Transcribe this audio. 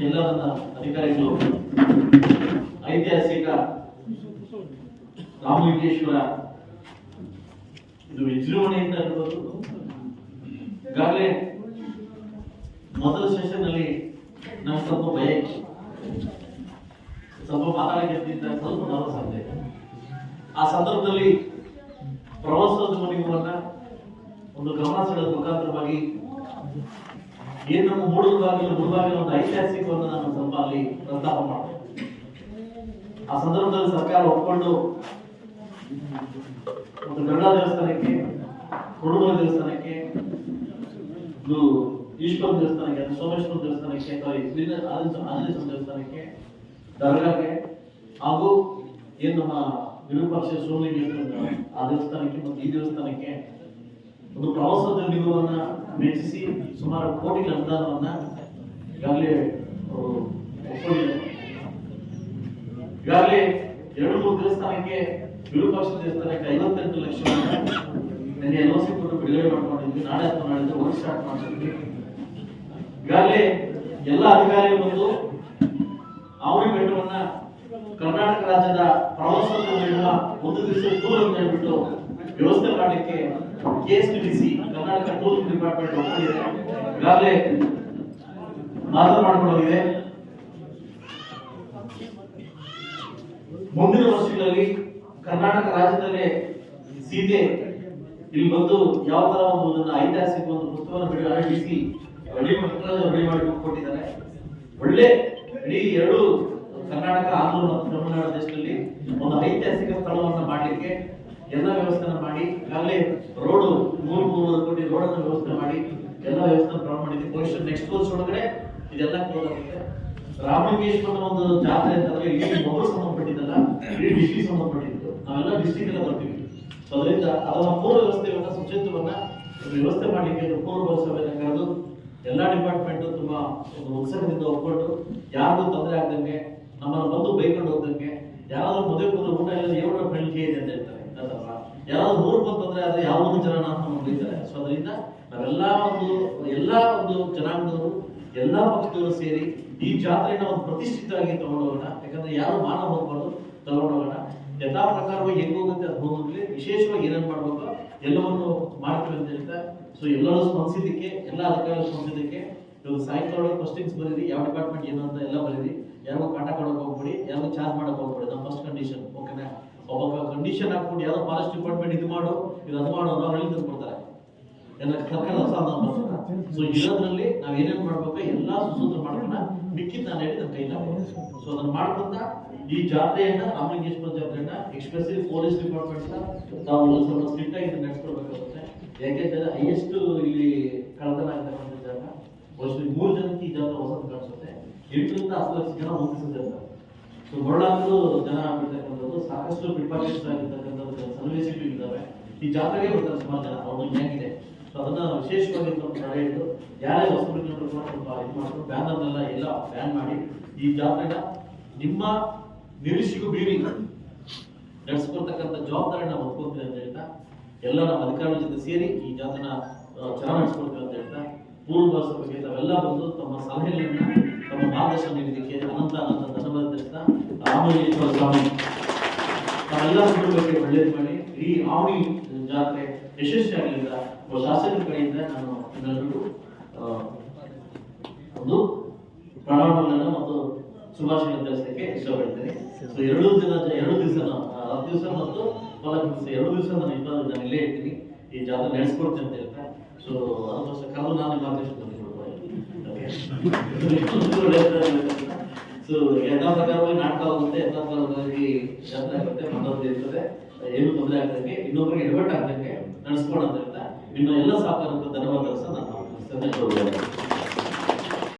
ಎಲ್ಲ ನನ್ನ ಅಧಿಕಾರಿಗಳು ಐತಿಹಾಸಿಕ ರಾಮಲಿಂಗೇಶ್ವರ ಇದು ವಿಜೃಂಭಣೆಯಿಂದ ಇರ್ಬೋದು ಈಗಾಗಲೇ ಮೊದಲ ಸೆಷನ್ ಅಲ್ಲಿ ನಮ್ಗೆ ಸ್ವಲ್ಪ ಭಯ ಸ್ವಲ್ಪ ಮಾತಾಡಿದ್ದ ಸ್ವಲ್ಪ ನರ್ವಸ್ ಆಗ್ತಾ ಆ ಸಂದರ್ಭದಲ್ಲಿ ಪ್ರವಾಸೋದ್ಯಮವನ್ನ ಒಂದು ಗಮನ ಸೆಳೆದ ಮುಖಾಂತರವಾಗಿ ಏನ್ ನಮ್ಮ ಮೂಡುಗಾಗಿಲು ಮುಳುಗಾಗಿಲು ಒಂದು ಐತಿಹಾಸಿಕವನ್ನು ನಾನು ಸ್ವಲ್ಪ ಅಲ್ಲಿ ಪ್ರಸ್ತಾಪ ಮಾಡಿದೆ ಆ ಸಂದರ್ಭದಲ್ಲಿ ಸರ್ಕಾರ ಒಪ್ಕೊಂಡು ಒಂದು ಗರುಡ ದೇವಸ್ಥಾನಕ್ಕೆ ಕುರುಡುಮಲ ದೇವಸ್ಥಾನಕ್ಕೆ, ಇದು ಈಶ್ವರ ದೇವಸ್ಥಾನಕ್ಕೆ, ಅದು ಸೋಮೇಶ್ವರ ದೇವಸ್ಥಾನಕ್ಕೆ ಅಥವಾ ಆನಂದೇಶ್ವರ ದೇವಸ್ಥಾನಕ್ಕೆ, ದರ್ಗಾಗೆ, ಹಾಗೂ ಏನು ನಮ್ಮ ವಿರೂಪಾಕ್ಷ ಸೋಮಲಿಂಗೇಶ್ವರ ಆ ದೇವಸ್ಥಾನಕ್ಕೆ ಮತ್ತು ಈ ದೇವಸ್ಥಾನಕ್ಕೆ ಒಂದು ಪ್ರವಾಸೋದ್ಯಮಿಗಳನ್ನ ಮೆಚ್ಚಿಸಿ ಸುಮಾರು ಕೋಟಿ ಅನುದಾನವನ್ನ ಈಗಾಗಲೇ ಒಪ್ಕೊಂಡಿದ್ದಾರೆ. ಈಗಾಗಲೇ ಎರಡು ಮೂರು ದೇವಸ್ಥಾನಕ್ಕೆ ವಿರೂಪಾಕ್ಷ ದೇವಸ್ಥಾನಕ್ಕೆ ಐವತ್ತೆಂಟು ಲಕ್ಷ ನನಗೆ ಎಲ್ ಸಿ ಕೊಟ್ಟು ಬಿಡುಗಡೆ ಮಾಡ್ಕೊಂಡಿದ್ವಿ. ನಾಳೆ ಅಥವಾ ನಾಳೆ ವರ್ಕ್ ಸ್ಟಾರ್ಟ್ ಮಾಡ್ತಿದ್ವಿ ಈಗಾಗಲೇ ಎಲ್ಲ ಅಧಿಕಾರಿಗಳು ಬಂದು ಅವಳಿ ಬೆಟ್ಟವನ್ನ ಕರ್ನಾಟಕ ರಾಜ್ಯದ ಪ್ರವಾಸೋದ್ಯಮ ಒಂದು ದಿವಸ ದೂರ ಅಂತ ಹೇಳ್ಬಿಟ್ಟು ವ್ಯವಸ್ಥೆ ಮಾಡಲಿಕ್ಕೆ K S T C Karnataka tourism department ಒಪ್ಪಿದೆ ಈಗಾಗಲೇ ಮಾತ್ರ ಮಾಡಿಕೊಂಡೋಗಿದೆ. ಮುಂದಿನ ವರ್ಷಗಳಲ್ಲಿ ಕರ್ನಾಟಕ ರಾಜ್ಯದಲ್ಲೇ ಸೀತೆ ಇಲ್ಲಿ ಬಂದು ಯಾವ ತರ ಒಂದು ಐತಿಹಾಸಿಕ ಒಂದು ಪುಸ್ತಕವನ್ನು ಬಿಡುಗಡೆ ರೆಡಿ ಮಾಡಿ ರೆಡಿ ಮಾಡಿ ಕೊಟ್ಟಿದ್ದಾರೆ. ಒಳ್ಳೆ ಇಡೀ ಎರಡು ಕರ್ನಾಟಕ ಆಂಧ್ರ ಮತ್ತು ತಮಿಳುನಾಡು ದೇಶದಲ್ಲಿ ಒಂದು ಐತಿಹಾಸಿಕ ಸ್ಥಳವನ್ನ ಮಾಡಲಿಕ್ಕೆ ಎಲ್ಲ ವ್ಯವಸ್ಥೆನ ಮಾಡಿ ಈಗಾಗಲೇ ರೋಡ್ ಮೂರು ಮೂರು ಕೋಟಿ ರೋಡ್ ಅನ್ನು ವ್ಯವಸ್ಥೆ ಮಾಡಿ ಎಲ್ಲ ವ್ಯವಸ್ಥೆ ಪ್ರಾರಂಭ ಮಾಡಿದ್ವಿ. ಬಹುಶಃ ನೆಕ್ಸ್ಟ್ ವರ್ಷ ಒಳಗಡೆ ಇದೆಲ್ಲ ಕ್ಲೋಸ್ ಆಗುತ್ತೆ. ರಾಮಲಿಂಗೇಶ್ವರನ ಒಂದು ಜಾತ್ರೆ ಅಂತಂದ್ರೆ ಇಡೀ ಮೊಬೈಲ್ ಸಂಬಂಧಪಟ್ಟಿದ್ದಲ್ಲ, ಇಡೀ ಡಿಸ್ಟ್ರಿಕ್ಟ್ ಸಂಬಂಧಪಟ್ಟಿದ್ದು. ನಾವೆಲ್ಲ ಡಿಸ್ಟ್ರಿಕ್ಟ್ ಎಲ್ಲ ಬರ್ತೀವಿ. ಸೊ ಅದರಿಂದ ಅದರ ಪೂರ್ವ ವ್ಯವಸ್ಥೆಯನ್ನ ಶುಚಿತ್ವವನ್ನ ಒಂದು ವ್ಯವಸ್ಥೆ ಮಾಡಲಿಕ್ಕೆ ಪೂರ್ವ ಸಭೆಯನ್ನು ಕರೆದು ಎಲ್ಲಾ ಡಿಪಾರ್ಟ್ಮೆಂಟ್ ತುಂಬಾ ಒಂದು ಉತ್ಸಾಹದಿಂದ ಒಪ್ಕೊಂಡು ಯಾರಿಗೂ ತೊಂದರೆ ಆಗದಂಗೆ, ನಮ್ಮನ್ನು ಬಂದು ಬೈಕೊಂಡು ಹೋಗ್ದಂಗೆ ಯಾರಾದ್ರೂ ಮದುವೆ ಊಟ ಇಲ್ಲ ಏಳು ಬೆಳಿಗ್ಗೆ ಇದೆ ಅಂತ ಹೇಳ್ತಾರೆ. ಯಾರಾದ್ರೂ ಊರು ಬಂತಂದ್ರೆ ಅದು ಯಾವ ಒಂದು ಜನ ನಮ್ಮನ್ನು ಬೈತಾರೆ ಸೊ ಅದರಿಂದ ನಾವೆಲ್ಲ ಒಂದು, ಎಲ್ಲ ಒಂದು ಜನಾಂಗದವರು, ಎಲ್ಲ ಪಕ್ಷದವರು ಸೇರಿ ಈ ಜಾತ್ರೆನ ಒಂದು ಪ್ರತಿಷ್ಠಿತವಾಗಿ ತಗೊಂಡು ಹೋಗೋಣ. ಯಾಕಂದ್ರೆ ಯಾರು ಮಾನ ಹೋಗ್ಬಾರ್ದು, ತಗೊಂಡು ಹೋಗೋಣ. ಯಥಾ ಪ್ರಕಾರವಾಗಿ ಹೆಂಗ್ ಹೋಗುತ್ತೆ ಅದು ಹೋಗೋದ್ಲಿ ವಿಶೇಷವಾಗಿ ಏನೇನ್ ಮಾಡ್ಬೇಕು, ಎಲ್ಲವನ್ನು ಮಾಡ್ತೀವಿ ಅಂತ ಹೇಳ್ತಾ ಸೊ ಎಲ್ಲರೂ ಸ್ಪಂದಿಸಿದ್ದಕ್ಕೆ, ಎಲ್ಲ ಅಧಿಕಾರಿಗಳು ಸ್ಪಂದಿಸಿದ್ದಕ್ಕೆ ಇವತ್ತು ಸಾಯಂಕಾಲ ಕ್ವಶನ್ಸ್ ಬರೀರಿ, ಯಾವ ಡಿಪಾರ್ಟ್ಮೆಂಟ್ ಏನು ಅಂತ ಎಲ್ಲ ಬರೀರಿ. ಯಾರಿಗೂ ಕಾಟ ಕೊಡೋಕೆ ಹೋಗ್ಬಿಡಿ, ಯಾರಿಗೂ ಚಾರ್ಜ್ ಮಾಡಕ್ ಹೋಗ್ಬಿಡಿ. ಕಂಡೀಷನ್ ಹಾಕ್ಬಿಟ್ಟು ಯಾವ್ದೋ ಫಾರೆಸ್ಟ್ ಡಿಪಾರ್ಟ್ಮೆಂಟ್ ಇದು ಮಾಡು, ಇದು ಅದು ಮಾಡು ಅನ್ನೋ ಹಳ್ಳಿ ತಂದ್ಕೊಡ್ತಾರೆ ಸೊ ಇರೋದ್ರಲ್ಲಿ ನಾವ್ ಏನೇನ್ ಮಾಡ್ಬೇಕು, ಎಲ್ಲಾ ಸುಸೂತ್ರ ಮಾಡೋಣ ಮಿಕ್ಕಿದ್ ನಾನು ಹೇಳಿ ನನ್ನ ಸೊ ಅದನ್ನ ಮಾಡ್ಕೊಂತ ಈ ಜಾತ್ರೆಯನ್ನ, ರಾಮಲಿಂಗೇಶ್ವರ ಜಾತ್ರೆಯನ್ನ ಎಕ್ಸ್ಪ್ರೆಸಿವ್ ಪೊಲೀಸ್ ಡಿಪಾರ್ಟ್ಮೆಂಟ್ ತಾವು ಸ್ವಲ್ಪ ಸ್ಟ್ರಿಕ್ಟ್ ಆಗಿ ನಡೆಸ್ಕೊಡ್ಬೇಕಾಗುತ್ತೆ. ಯಾಕೆಂದ್ರೆ ಹೈಯೆಸ್ಟ್ ಇಲ್ಲಿ ಕಳ್ಳತನ ಆಗ್ತಕ್ಕಂಥ ಜಾಗ ಮೂರು ಜನಕ್ಕೆ ಈ ಜಾತ್ರೆ ಹೊಸ ಕಾಣಿಸುತ್ತೆ. ಎಂಟರಿಂದ ಹತ್ತು ಲಕ್ಷ ಜನ ಒಂದು ದಿವಸದ ಸೊ ಮರಳಾದ್ರು ಜನ ಬಿಡ್ತಕ್ಕಂಥದ್ದು ಸಾಕಷ್ಟು ಪಿಟ್ಪಾಕೆಟ್ಸ್ ಆಗಿರ್ತಕ್ಕಂಥದ್ದು ಸನ್ನಿವೇಶಗಳು ಇದ್ದಾವೆ ಈ ಜಾತ್ರೆಗೆ ಬರ್ತಾರೆ ಸುಮಾರು ಜನ. ಅವ್ರದ್ದು ಹೆಂಗಿದೆ ಸೊ ಅದನ್ನ ವಿಶೇಷವಾಗಿ ಸ್ವಲ್ಪ ತಡೆ ಹಿಡಿದು ಯಾರೇ ವಸ್ತು ಬಿಟ್ಟು ಸ್ವಲ್ಪ ಇದು ಮಾಡ್ಕೊಂಡು ಬ್ಯಾನರ್ನೆಲ್ಲ ಎಲ್ಲ ಬ್ಯಾನ್ ಮಾಡಿ, ಈ ಜಾತ್ರೆನ ನಿಮ್ಮ ನಿರೀಕ್ಷೆಗೂ ಬೀರಿ ನಡೆಸ್ಕೊಳ್ತಕ್ಕಂಥ ಜವಾಬ್ದಾರಿನ ನಾವು ಅಂತ ಹೇಳ್ತಾ ಎಲ್ಲ ನಮ್ಮ ಅಧಿಕಾರಿಗಳ ಜೊತೆ ಸೇರಿ ಈ ಜಾತ್ರೆನ ಚೆನ್ನಾಗಿ ನಡೆಸ್ಕೊಳ್ತೀವಿ ಅಂತ ಹೇಳ್ತಾ ಪೂರ್ವ ಸಭೆಗೆ ಬಂದು ತಮ್ಮ ಸಲಹೆಗಳನ್ನ, ತಮ್ಮ ಮಾರ್ಗದರ್ಶನ ನೀಡಿದ್ದಕ್ಕೆ ಅನಂತ ಅನಂತ ಧನ್ಯವಾದ ರಾಮಲಿಂಗೇಶ್ವರ ಸ್ವಾಮಿ ಎಲ್ಲ ಕುಟುಂಬಕ್ಕೆ ಒಳ್ಳೇದು ಮಾಡಿ ಈ ಆವಿ ಜಾತ್ರೆ ಯಶಸ್ವಿ ಆಗಲಿಲ್ಲ ಒಬ್ಬ ಶಾಸಕರ ಕಡೆಯಿಂದ ನಾನು ಎಲ್ಲರಿಗೂ ಒಂದು ಪ್ರಣಾಮಗಳನ್ನು ಮತ್ತು ಶುಭಾಶಯ ತಿಳಿಸಲಿಕ್ಕೆ ಇಷ್ಟಪಡ್ತೇನೆ. ಸೊ ಎರಡು ದಿನ ಎರಡು ದಿವಸ ಹತ್ತು ದಿವಸ ಮತ್ತು ನಾಲ್ಕು ದಿವಸ ಎರಡು ದಿವಸ ನಾನು ಇನ್ನೂ ನಾನು ಇಲ್ಲೇ ಇರ್ತೀನಿ. ಈ ಜಾತ್ರೆ ನಡೆಸ್ಕೊಡ್ತೀನಿ ಅಂತ ಹೇಳ್ತಾ. ಸೊ ಅದಕ್ಕೋಸ್ಕರ ಕಲ್ಲು ನಾನು ಆದೇಶ ಸೊ ಎಲ್ಲ ಪ್ರಕಾರವಾಗಿ ನಾಟಕ ಆಗುತ್ತೆ ಎಲ್ಲ ಪ್ರಕಾರವಾಗಿ ಜಾತ್ರೆ ಆಗುತ್ತೆ ಮನೋರಂಜನೆ ಇರ್ತದೆ, ಏನು ತೊಂದರೆ ಆಗ್ದಂಗೆ ಇನ್ನೊಬ್ಬರಿಗೆ ಎಡವಟ್ ಆಗ್ದಂಗೆ ನಡೆಸ್ಕೊಡೋದ್ರಿಂದ ಇನ್ನು ಎಲ್ಲ ಸಹಕಾರಕ್ಕೂ ಧನ್ಯವಾದ ಸಹ ನಾನು